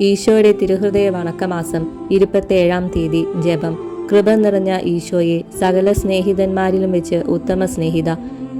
ഈശോയുടെ തിരുഹൃദയ വണക്കമാസം ഇരുപത്തേഴാം തീയതി ജപം. കൃപ നിറഞ്ഞ ഈശോയെ സകല സ്നേഹിതന്മാരിലും വെച്ച് ഉത്തമ സ്നേഹിത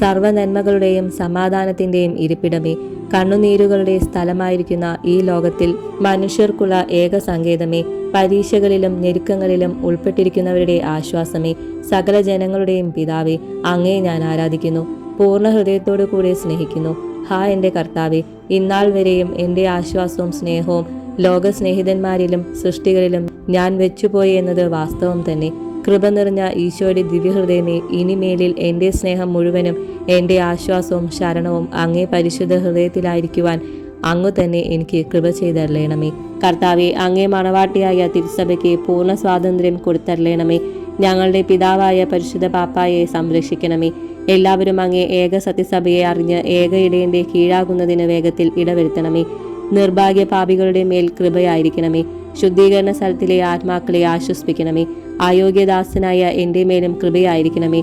സർവനന്മകളുടെയും സമാധാനത്തിന്റെയും ഇരിപ്പിടമേ. കണ്ണുനീരുകളുടെ സ്ഥലമായിരിക്കുന്ന ഈ ലോകത്തിൽ മനുഷ്യർക്കുള്ള ഏക സങ്കേതമേ. പരീക്ഷകളിലും ഞെരുക്കങ്ങളിലും ഉൾപ്പെട്ടിരിക്കുന്നവരുടെ ആശ്വാസമേ. സകല ജനങ്ങളുടെയും പിതാവേ അങ്ങേ ഞാൻ ആരാധിക്കുന്നു. പൂർണ ഹൃദയത്തോടു കൂടെ സ്നേഹിക്കുന്നു. ഹാ എന്റെ കർത്താവെ ഇന്നാൾ വരെയും എന്റെ ആശ്വാസവും സ്നേഹവും ലോക സ്നേഹിതന്മാരിലും സൃഷ്ടികളിലും ഞാൻ വെച്ചുപോയി എന്നത് വാസ്തവം തന്നെ. കൃപ നിറഞ്ഞ ഈശോയുടെ ദിവ്യഹൃദയമേ ഇനിമേലിൽ എന്റെ സ്നേഹം മുഴുവനും എന്റെ ആശ്വാസവും ശരണവും അങ്ങേ പരിശുദ്ധ ഹൃദയത്തിലായിരിക്കുവാൻ അങ്ങു തന്നെ എനിക്ക് കൃപ ചെയ്തരളയണമേ. കർത്താവെ അങ്ങേ മണവാട്ടിയായ തിരുസഭയ്ക്ക് പൂർണ സ്വാതന്ത്ര്യം കൊടുത്തരളയണമേ. ഞങ്ങളുടെ പിതാവായ പരിശുദ്ധ പാപ്പായെ സംരക്ഷിക്കണമേ. എല്ലാവരും അങ്ങേ ഏക സത്യസഭയെ അറിഞ്ഞ് ഏക ഇടയന്റെ കീഴാകുന്നതിന് വേഗത്തിൽ ഇടവരുത്തണമേ. നിർഭാഗ്യ പാപികളുടെ മേൽ കൃപയായിരിക്കണമേ. ശുദ്ധീകരണ സ്ഥലത്തിലെ ആത്മാക്കളെ ആശ്വസിപ്പിക്കണമേ. അയോഗ്യദാസനായ എന്റെ മേലും കൃപയായിരിക്കണമേ.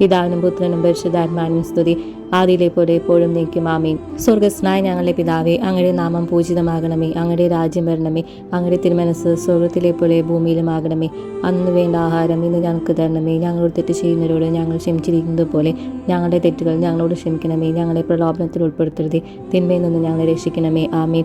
പിതാവിനും പുത്രനും പരിശുദ്ധാത്മാനും സ്തുതി. ആദിയിലെ പോലെ എപ്പോഴും നീക്കും ആമീൻ. സ്വർഗസ്നായ ഞങ്ങളുടെ പിതാവേ അങ്ങയുടെ നാമം പൂജിതമാകണമേ. അങ്ങയുടെ രാജ്യം വരണമേ. അങ്ങയുടെ തിരുമനസ് സ്വർഗത്തിലെ പോലെ ഭൂമിയിലുമാകണമേ. അന്ന് വേണ്ട ആഹാരം ഇന്ന് ഞങ്ങൾക്ക് തരണമേ. ഞങ്ങളോട് തെറ്റ് ചെയ്യുന്നവരോട് ഞങ്ങൾ ക്ഷമിച്ചിരിക്കുന്നത് പോലെ ഞങ്ങളുടെ തെറ്റുകൾ ഞങ്ങളോട് ക്ഷമിക്കണമേ. ഞങ്ങളെ പ്രലോഭനത്തിൽ ഉൾപ്പെടുത്തരുതേ. തിന്മയിൽ നിന്ന് ഞങ്ങളെ രക്ഷിക്കണമേ. ആമീൻ.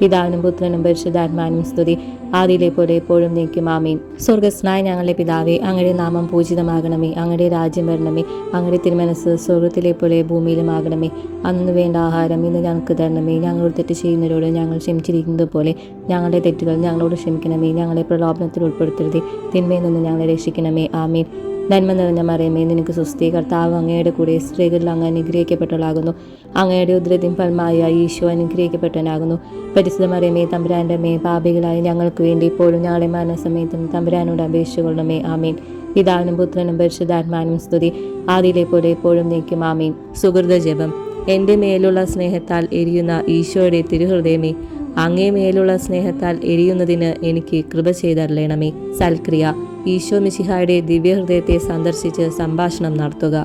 പിതാവിനും പുത്രനും പരിശുദ്ധാത്മാനും സ്തുതി. ആദിയിലെ പോലെ എപ്പോഴും നീക്കും ആമീൻ. സ്വർഗസ്നായ ഞങ്ങളുടെ പിതാവേ അങ്ങയുടെ നാമം പൂജിതമാകണമേ. അങ്ങയുടെ രാജ്യം വരണമേ. അങ്ങയുടെ തിരുമനസ് സ്വർഗത്തിലെ പോലെ ഭൂമിയിലുമാകണമേ അന്ന് വേണ്ട ആഹാരം ഇന്ന് ഞങ്ങൾക്ക് തരണമേ. ഞങ്ങളോട് തെറ്റ് ചെയ്യുന്നവരോട് ഞങ്ങൾ ക്ഷമിച്ചിരിക്കുന്നത് പോലെ ഞങ്ങളുടെ തെറ്റുകൾ ഞങ്ങളോട് ക്ഷമിക്കണമേ. ഞങ്ങളെ പ്രലോഭനത്തിൽ ഉൾപ്പെടുത്തരുതേ. തിന്മയിൽ നിന്ന് ഞങ്ങളെ രക്ഷിക്കണമേ. ആമീൻ. നന്മ നിറഞ്ഞ മറിയമേ നിനക്ക് സുസ്ഥി കർത്താവ് അങ്ങയുടെ കൂടെ സ്ത്രീകളിൽ അങ്ങ് അനുഗ്രഹിക്കപ്പെട്ടവളാകുന്നു. അങ്ങയുടെ ഉദ്രതിൻ ഫലമായ ഈശോ അനുഗ്രഹിക്കപ്പെട്ടവനാകുന്നു. പരിശുദ്ധ മറിയമേ തമ്പുരാന്റെ മേ പാപികളായ ഞങ്ങൾക്ക് വേണ്ടി ഇപ്പോഴും ഞങ്ങളെ മരണസമയത്തും തമ്പുരാനോട് അപേക്ഷിച്ചുകൊള്ളണമേ ആമീൻ. പിതാവിനും പുത്രനും പരിശുദ്ധാത്മാനും സ്തുതി. ആദിയിലെ പോലെ എപ്പോഴും നീക്കും ആമീൻ. സുഹൃത ജപം. എന്റെ മേലുള്ള സ്നേഹത്താൽ എരിയുന്ന ഈശോയുടെ തിരുഹൃദയമേ അങ്ങേ മേലുള്ള സ്നേഹത്താൽ എരിയുന്നതിന് എനിക്ക് കൃപ ചെയ്തറിയണമേ സൽക്രിയ. ഈശോ മിശിഹായുടെ ദിവ്യഹൃദയത്തെ സന്ദർശിച്ച് സംഭാഷണം നടത്തുക.